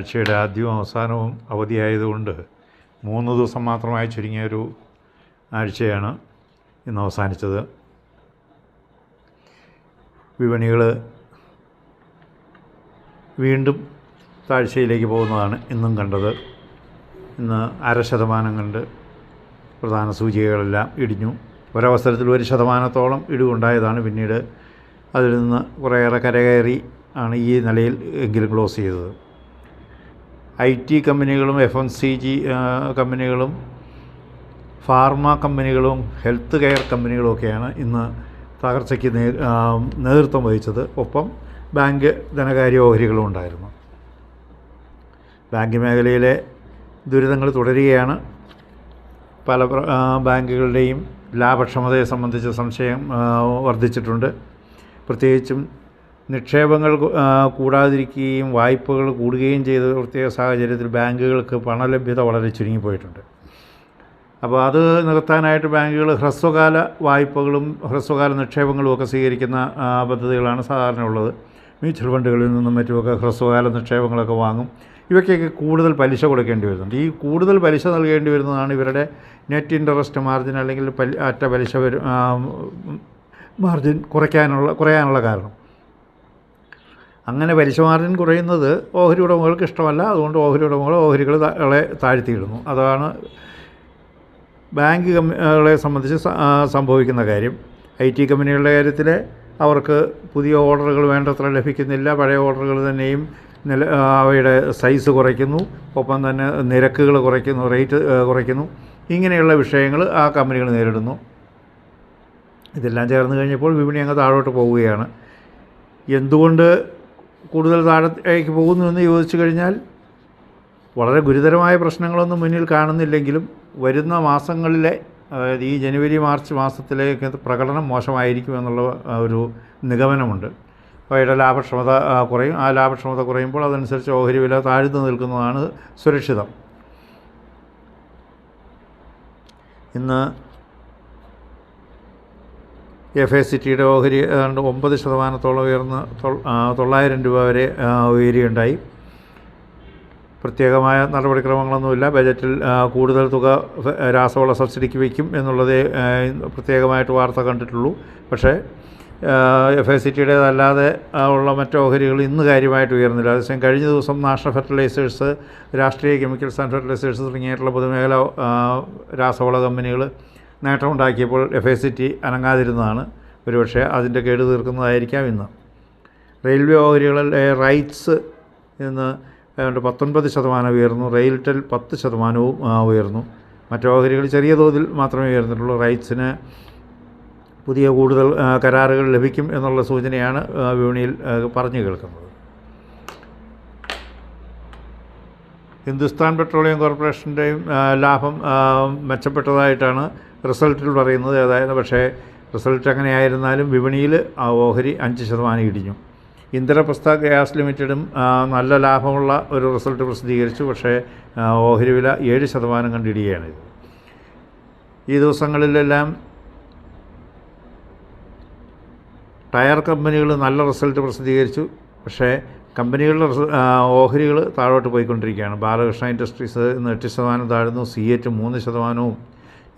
ആഴ്ചയുടെ ആദ്യവും അവസാനവും അവധിയായതുകൊണ്ട് മൂന്ന് ദിവസം മാത്രമായി ചുരുങ്ങിയ ഒരു ആഴ്ചയാണ് ഇന്ന് അവസാനിച്ചത്. വിപണികൾ വീണ്ടും താഴ്ചയിലേക്ക് പോകുന്നതാണ് ഇന്നും കണ്ടത്. ഇന്ന് അര ശതമാനം കണ്ട് പ്രധാന സൂചികകളെല്ലാം ഇടിഞ്ഞു. ഒരവസരത്തിൽ ഒരു ശതമാനത്തോളം ഇടിവുണ്ടായതാണ് പിന്നീട് അതിൽ നിന്ന് കുറേയേറെ കരകയറി ആണ് ഈ നിലയിൽ എങ്കിലും ക്ലോസ് ചെയ്തത്. ഐ ടി കമ്പനികളും എഫ് എം സി ജി കമ്പനികളും ഫാർമ കമ്പനികളും ഹെൽത്ത് കെയർ കമ്പനികളും ഒക്കെയാണ് ഇന്ന് തകർച്ചയ്ക്ക് നേതൃത്വം വഹിച്ചത്. ഒപ്പം ബാങ്ക് ധനകാര്യ ഓഹരികളും ഉണ്ടായിരുന്നു. ബാങ്ക് മേഖലയിലെ ദുരിതങ്ങൾ തുടരുകയാണ്. പല ബാങ്കുകളുടെയും ലാഭക്ഷമതയെ സംബന്ധിച്ച സംശയം വർദ്ധിച്ചിട്ടുണ്ട്. പ്രത്യേകിച്ചും നിക്ഷേപങ്ങൾ കൂടാതിരിക്കുകയും വായ്പകൾ കൂടുകയും ചെയ്ത പ്രത്യേക സാഹചര്യത്തിൽ ബാങ്കുകൾക്ക് പണലഭ്യത വളരെ ചുരുങ്ങിപ്പോയിട്ടുണ്ട്. അപ്പോൾ അത് നികത്താനായിട്ട് ബാങ്കുകൾ ഹ്രസ്വകാല വായ്പകളും ഹ്രസ്വകാല നിക്ഷേപങ്ങളും ഒക്കെ സ്വീകരിക്കുന്ന പദ്ധതികളാണ് സാധാരണ ഉള്ളത്. മ്യൂച്വൽ ഫണ്ടുകളിൽ നിന്നും മറ്റുമൊക്കെ ഹ്രസ്വകാല നിക്ഷേപങ്ങളൊക്കെ വാങ്ങും. ഇവയ്ക്കൊക്കെ കൂടുതൽ പലിശ കൊടുക്കേണ്ടി വരുന്നുണ്ട്. ഈ കൂടുതൽ പലിശ നൽകേണ്ടി വരുന്നതാണ് ഇവരുടെ നെറ്റ് ഇൻട്രസ്റ്റ് മാർജിൻ അല്ലെങ്കിൽ അറ്റ പലിശ മാർജിൻ കുറയ്ക്കാനുള്ള കുറയാനുള്ള കാരണം. അങ്ങനെ പലിശ മാർജിൻ കുറയുന്നത് ഓഹരി ഉടമകൾക്ക് ഇഷ്ടമല്ല. അതുകൊണ്ട് ഓഹരി ഉടമകൾ ഓഹരികൾ താഴെ താഴ്ത്തിയിടുന്നു. അതാണ് ബാങ്ക് കമ്പനികളെ സംബന്ധിച്ച് സംഭവിക്കുന്ന കാര്യം. ഐ ടി കമ്പനികളുടെ കാര്യത്തിൽ അവർക്ക് പുതിയ ഓർഡറുകൾ വേണ്ടത്ര ലഭിക്കുന്നില്ല. പഴയ ഓർഡറുകൾ തന്നെയും നില അവയുടെ സൈസ് കുറയ്ക്കുന്നു. ഒപ്പം തന്നെ നിരക്കുകൾ കുറയ്ക്കുന്നു റേറ്റ് കുറയ്ക്കുന്നു. ഇങ്ങനെയുള്ള വിഷയങ്ങൾ ആ കമ്പനികൾ നേരിടുന്നു. ഇതെല്ലാം ചേർന്ന് കഴിഞ്ഞപ്പോൾ വിപണി അങ്ങ് താഴോട്ട് പോവുകയാണ്. എന്തുകൊണ്ട് കൂടുതൽ താഴത്തേക്ക് പോകുന്നു എന്ന് ചോദിച്ചു കഴിഞ്ഞാൽ വളരെ ഗുരുതരമായ പ്രശ്നങ്ങളൊന്നും മുന്നിൽ കാണുന്നില്ലെങ്കിലും വരുന്ന മാസങ്ങളിലെ അതായത് ഈ ജനുവരി മാർച്ച് മാസത്തിലേക്ക് പ്രകടനം മോശമായിരിക്കും എന്നുള്ള ഒരു നിഗമനമുണ്ട്. അവയുടെ ലാഭക്ഷമത കുറയും. ആ ലാഭക്ഷമത കുറയുമ്പോൾ അതനുസരിച്ച് ഓഹരി വില താഴ്ന്നു നിൽക്കുന്നതാണ് സുരക്ഷിതം. ഇന്ന് എഫ് എ സിറ്റിയുടെ ഓഹരി ഏതാണ്ട് ഒമ്പത് ശതമാനത്തോളം ഉയർന്ന് തൊള്ളായിരം രൂപ വരെ ഉയരുകയുണ്ടായി. പ്രത്യേകമായ നടപടിക്രമങ്ങളൊന്നുമില്ല. ബജറ്റിൽ കൂടുതൽ തുക രാസവള സബ്സിഡിക്ക് വയ്ക്കും എന്നുള്ളതേ പ്രത്യേകമായിട്ട് വാർത്ത കണ്ടിട്ടുള്ളൂ. പക്ഷേ എഫ് ഐ സി ടിയുടേതല്ലാതെ ഉള്ള മറ്റ് ഓഹരികൾ ഇന്ന് കാര്യമായിട്ട് ഉയർന്നില്ല. അതേസമയം കഴിഞ്ഞ ദിവസം national fertilisers Rashtriya chemicals and fertilisers തുടങ്ങിയിട്ടുള്ള പൊതുമേഖല രാസവള കമ്പനികൾ നേട്ടമുണ്ടാക്കിയപ്പോൾ എഫ് എ സി ടി അനങ്ങാതിരുന്നതാണ്. ഒരുപക്ഷെ അതിന്റെ കേട് തീർക്കുന്നതായിരിക്കാം ഇന്ന്. റെയിൽവേ ഓഹരികളിൽ റൈറ്റ്സ് ഇന്ന് ഏതാണ്ട് പത്തൊൻപത് ശതമാനം ഉയർന്നു. റെയിൽടെൽ പത്ത് ശതമാനവും ഉയർന്നു. മറ്റു ഓഹരികൾ ചെറിയ തോതിൽ മാത്രമേ ഉയർന്നിട്ടുള്ളൂ. റൈറ്റ്സിന് പുതിയ കൂടുതൽ കരാറുകൾ ലഭിക്കും എന്നുള്ള സൂചനയാണ് വിപണിയിൽ പറഞ്ഞു കേൾക്കുന്നത്. ഹിന്ദുസ്ഥാൻ പെട്രോളിയം കോർപ്പറേഷന്റെയും ലാഭം മെച്ചപ്പെട്ടതായിട്ടാണ് റിസൾട്ടിൽ പറയുന്നത് ഏതായാലും പക്ഷേ റിസൾട്ട് എങ്ങനെയായിരുന്നാലും വിപണിയിൽ ആ ഓഹരി അഞ്ച് ശതമാനം ഇടിഞ്ഞു. ഇന്ദ്രപ്രസ്ഥ ഗ്യാസ് ലിമിറ്റഡും നല്ല ലാഭമുള്ള ഒരു റിസൾട്ട് പ്രസിദ്ധീകരിച്ചു. പക്ഷേ ഓഹരി വില ഏഴ് ശതമാനം കണ്ടിടുകയാണിത് ഈ ദിവസങ്ങളിലെല്ലാം ടയർ കമ്പനികൾ നല്ല റിസൾട്ട് പ്രസിദ്ധീകരിച്ചു. പക്ഷേ കമ്പനികളുടെ ഓഹരികൾ താഴോട്ട് പോയിക്കൊണ്ടിരിക്കുകയാണ്. ബാലകൃഷ്ണ ഇൻഡസ്ട്രീസ് ഇന്ന് എട്ട് ശതമാനം താഴ്ന്നു. സി എറ്റ് മൂന്ന് ശതമാനവും.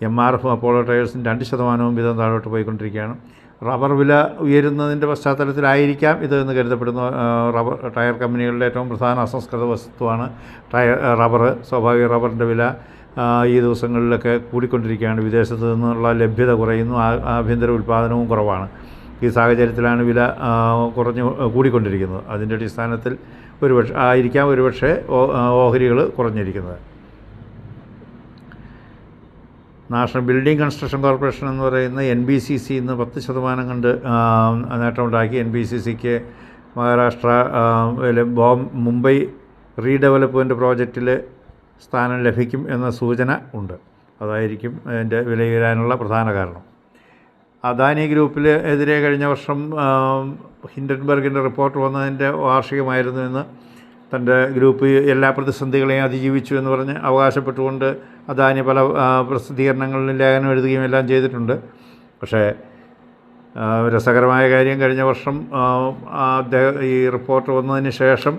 എം ആർ എഫും അപ്പോളോ ടയേഴ്സും രണ്ട് ശതമാനവും വീതം താഴോട്ട് പോയിക്കൊണ്ടിരിക്കുകയാണ്. റബ്ബർ വില ഉയരുന്നതിന്റെ പശ്ചാത്തലത്തിലായിരിക്കാം ഇത് എന്ന് കരുതപ്പെടുന്ന റബ്ബർ ടയർ കമ്പനികളുടെ ഏറ്റവും പ്രധാന അസംസ്കൃത വസ്തുവാണ് ടയർ റബ്ബർ സ്വാഭാവിക റബ്ബറിന്റെ വില ഈ ദിവസങ്ങളിലൊക്കെ കൂടിക്കൊണ്ടിരിക്കുകയാണ്. വിദേശത്ത് നിന്നുള്ള ലഭ്യത കുറയുന്നു ആഭ്യന്തര ഉൽപ്പാദനവും കുറവാണ്. ഈ സാഹചര്യത്തിലാണ് വില കുറഞ്ഞു കൂടിക്കൊണ്ടിരിക്കുന്നത്. അതിന്റെ അടിസ്ഥാനത്തിൽ ഒരുപക്ഷെ ആയിരിക്കാം ഒരുപക്ഷെ ഓഹരികൾ കുറഞ്ഞിരിക്കുന്നത്. നാഷണൽ ബിൽഡിംഗ് കൺസ്ട്രക്ഷൻ കോർപ്പറേഷൻ എന്ന് പറയുന്ന എൻ ബി സി സി ഇന്ന് പത്ത് ശതമാനം കണ്ട് നേട്ടമുണ്ടാക്കി. എൻ ബി സി സിക്ക് മഹാരാഷ്ട്ര ബോം മുംബൈ റീഡെവലപ്മെന്റ് പ്രോജക്റ്റിൽ സ്ഥാനം ലഭിക്കും എന്ന സൂചന ഉണ്ട്. അതായിരിക്കും അതിന്റെ വിലയിരാനുള്ള പ്രധാന കാരണം. അദാനി ഗ്രൂപ്പിൽ എതിരെ കഴിഞ്ഞ വർഷം ഹിൻഡൻബർഗിന്റെ റിപ്പോർട്ട് വന്നതിന്റെ വാർഷികമായിരുന്നു എന്ന് തന്റെ ഗ്രൂപ്പ് എല്ലാ പ്രതിസന്ധികളെയും അതിജീവിച്ചു എന്ന് പറഞ്ഞ് അവകാശപ്പെട്ടുകൊണ്ട് അദാനി പല പ്രസിദ്ധീകരണങ്ങളിലും ലേഖനം എഴുതുകയും എല്ലാം ചെയ്തിട്ടുണ്ട്. പക്ഷേ രസകരമായ കാര്യം കഴിഞ്ഞ വർഷം അദ്ദേഹം ഈ റിപ്പോർട്ട് വന്നതിന് ശേഷം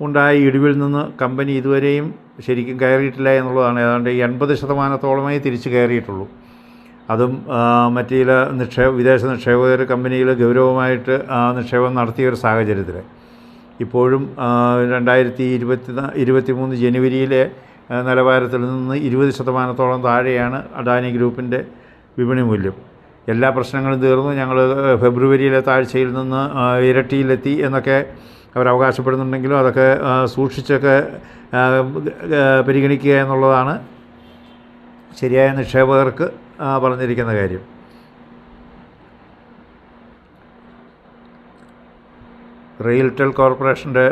ഉണ്ടായ ഇടിവിൽ നിന്ന് കമ്പനി ഇതുവരെയും ശരിക്കും കയറിയിട്ടില്ല എന്നുള്ളതാണ്. ഏതാണ്ട് എൺപത് ശതമാനത്തോളമേ തിരിച്ച് കയറിയിട്ടുള്ളൂ. അതും മറ്റ് ചില നിക്ഷേപ വിദേശ നിക്ഷേപകർ കമ്പനിയിൽ ഗൗരവമായിട്ട് നിക്ഷേപം നടത്തിയ ഒരു സാഹചര്യത്തിൽ ഇപ്പോഴും രണ്ടായിരത്തി ഇരുപത്തി ഇരുപത്തി മൂന്ന് ജനുവരിയിലെ നിലവാരത്തിൽ നിന്ന് ഇരുപത് ശതമാനത്തോളം താഴെയാണ് അഡാനി ഗ്രൂപ്പിന്റെ വിപണി മൂല്യം. എല്ലാ പ്രശ്നങ്ങളും തീർന്നു. ഞങ്ങൾ ഫെബ്രുവരിയിലെ താഴ്ചയിൽ നിന്ന് ഇരട്ടിയിലെത്തി എന്നൊക്കെ അവർ അവകാശപ്പെടുന്നുണ്ടെങ്കിലും അതൊക്കെ സൂക്ഷിച്ചൊക്കെ പരിഗണിക്കുക എന്നുള്ളതാണ് ശരിയായ നിക്ഷേപകർക്ക് പറഞ്ഞിരിക്കുന്ന കാര്യം. റെയിൽടെൽ കോർപ്പറേഷന്റെ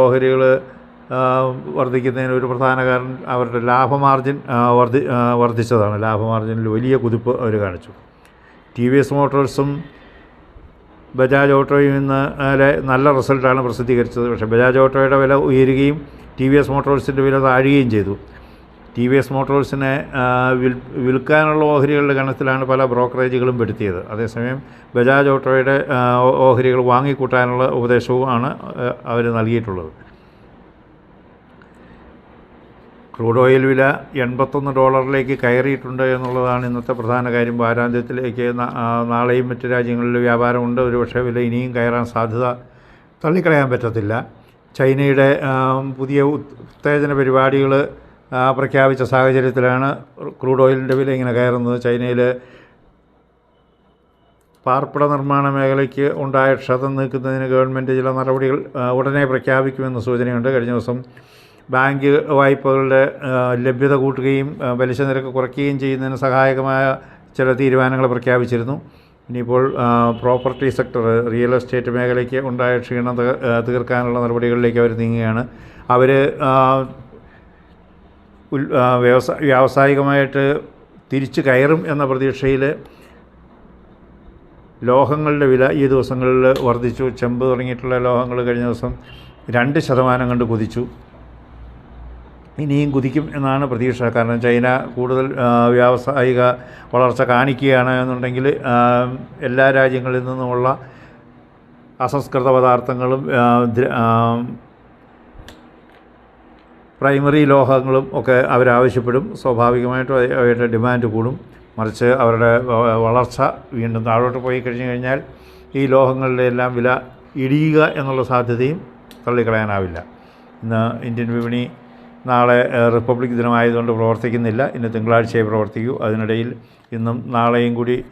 ഓഹരികൾ വർദ്ധിക്കുന്നതിന് ഒരു പ്രധാന കാരണം അവരുടെ ലാഭമാർജിൻ മാർജിൻ വർദ്ധി വർദ്ധിച്ചതാണ് വർദ്ധിച്ചതാണ്. ലാഭമാർജിനിൽ വലിയ കുതിപ്പ് അവർ കാണിച്ചു. ടി വി എസ് മോട്ടോഴ്സും ബജാജ് ഓട്ടോയും ഇന്ന് നല്ല റിസൾട്ടാണ് പ്രസിദ്ധീകരിച്ചത്. പക്ഷേ ബജാജ് ഓട്ടോയുടെ വില ഉയരുകയും ടി വി എസ് മോട്ടോഴ്സിന്റെ വില താഴുകയും ചെയ്തു. ടി വി എസ് മോട്ടോഴ്സിനെ വിൽ വിൽക്കാനുള്ള ഓഹരികളുടെ ഗണത്തിലാണ് പല ബ്രോക്കറേജുകളും പെടുത്തിയത്. അതേസമയം ബജാജ് ഓട്ടോയുടെ ഓഹരികൾ വാങ്ങിക്കൂട്ടാനുള്ള ഉപദേശവും ആണ് അവർ നൽകിയിട്ടുള്ളത്. ക്രൂഡ് ഓയിൽ വില എൺപത്തൊന്ന് ഡോളറിലേക്ക് കയറിയിട്ടുണ്ട് എന്നുള്ളതാണ് ഇന്നത്തെ പ്രധാന കാര്യം. വാരാന്ത്യത്തിലേക്ക് നാളെയും മറ്റ് രാജ്യങ്ങളിൽ വ്യാപാരമുണ്ട്. ഒരുപക്ഷെ വില ഇനിയും കയറാൻ സാധ്യത തള്ളിക്കളയാൻ പറ്റത്തില്ല. ചൈനയുടെ പുതിയ ഉത്തേജന പരിപാടികൾ പ്രഖ്യാപിച്ച സാഹചര്യത്തിലാണ് ക്രൂഡ് ഓയിലിന്റെ വില ഇങ്ങനെ കയറുന്നത്. ചൈനയിൽ പാർപ്പിട നിർമ്മാണ മേഖലയ്ക്ക് ഉണ്ടായ ക്ഷതം നീക്കുന്നതിന് ഗവൺമെന്റ് ചില നടപടികൾ ഉടനെ പ്രഖ്യാപിക്കുമെന്ന് സൂചനയുണ്ട്. കഴിഞ്ഞ ദിവസം ബാങ്ക് വായ്പകളുടെ ലഭ്യത കൂട്ടുകയും പലിശ നിരക്ക് കുറയ്ക്കുകയും ചെയ്യുന്നതിന് സഹായകമായ ചില തീരുമാനങ്ങൾ പ്രഖ്യാപിച്ചിരുന്നു. ഇനിയിപ്പോൾ പ്രോപ്പർട്ടി സെക്ടർ റിയൽ എസ്റ്റേറ്റ് മേഖലയ്ക്ക് ഉണ്ടായ ക്ഷീണം തീർക്കാനുള്ള നടപടികളിലേക്ക് അവർ നീങ്ങുകയാണ്. അവർ വ്യവസായ വ്യാവസായികമായിട്ട് തിരിച്ചു കയറും എന്ന പ്രതീക്ഷയിൽ ലോഹങ്ങളുടെ വില ഈ ദിവസങ്ങളിൽ വർദ്ധിച്ചു. ചെമ്പ് തുടങ്ങിയിട്ടുള്ള ലോഹങ്ങൾ കഴിഞ്ഞ ദിവസം രണ്ട് ശതമാനം കണ്ട് കുതിച്ചു. ഇനിയും കുതിക്കും എന്നാണ് പ്രതീക്ഷ. കാരണം ചൈന കൂടുതൽ വ്യാവസായിക വളർച്ച കാണിക്കുകയാണ് എന്നുണ്ടെങ്കിൽ എല്ലാ രാജ്യങ്ങളിൽ നിന്നുമുള്ള അസംസ്കൃത പദാർത്ഥങ്ങളും പ്രൈമറി ലോഹങ്ങളും ഒക്കെ അവരാവശ്യപ്പെടും. സ്വാഭാവികമായിട്ടും അവരുടെ ഡിമാൻഡ് കൂടും. മറിച്ച് അവരുടെ വളർച്ച വീണ്ടും താഴോട്ട് പോയി കഴിഞ്ഞു കഴിഞ്ഞാൽ ഈ ലോഹങ്ങളുടെ എല്ലാം വില ഇടിയുക എന്നുള്ള സാധ്യതയും തള്ളിക്കളയാനാവില്ല. ഇന്ന് ഇന്ത്യൻ വിപണി നാളെ റിപ്പബ്ലിക് ദിനമായതുകൊണ്ട് പ്രവർത്തിക്കുന്നില്ല. ഇന്ന് തിങ്കളാഴ്ചയെ പ്രവർത്തിക്കൂ. അതിനിടയിൽ ഇന്നും നാളെയും കൂടി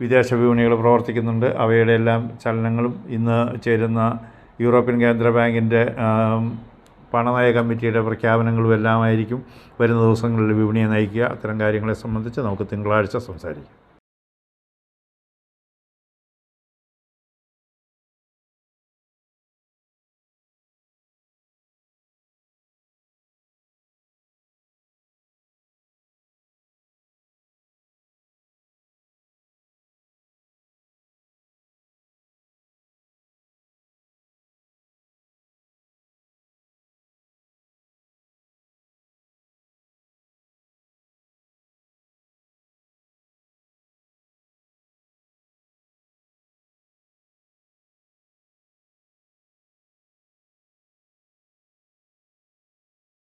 വിദേശ വിപണികൾ പ്രവർത്തിക്കുന്നുണ്ട്. അവയുടെ എല്ലാം ചലനങ്ങളും ഇന്ന് ചേരുന്ന യൂറോപ്യൻ കേന്ദ്ര ബാങ്കിന്റെ പണനയ കമ്മിറ്റിയുടെ പ്രഖ്യാപനങ്ങളുമെല്ലാമായിരിക്കും വരുന്ന ദിവസങ്ങളിൽ വിപണിയെ നയിക്കുക. അത്തരം കാര്യങ്ങളെ സംബന്ധിച്ച് നമുക്ക് തിങ്കളാഴ്ച സംസാരിക്കാം.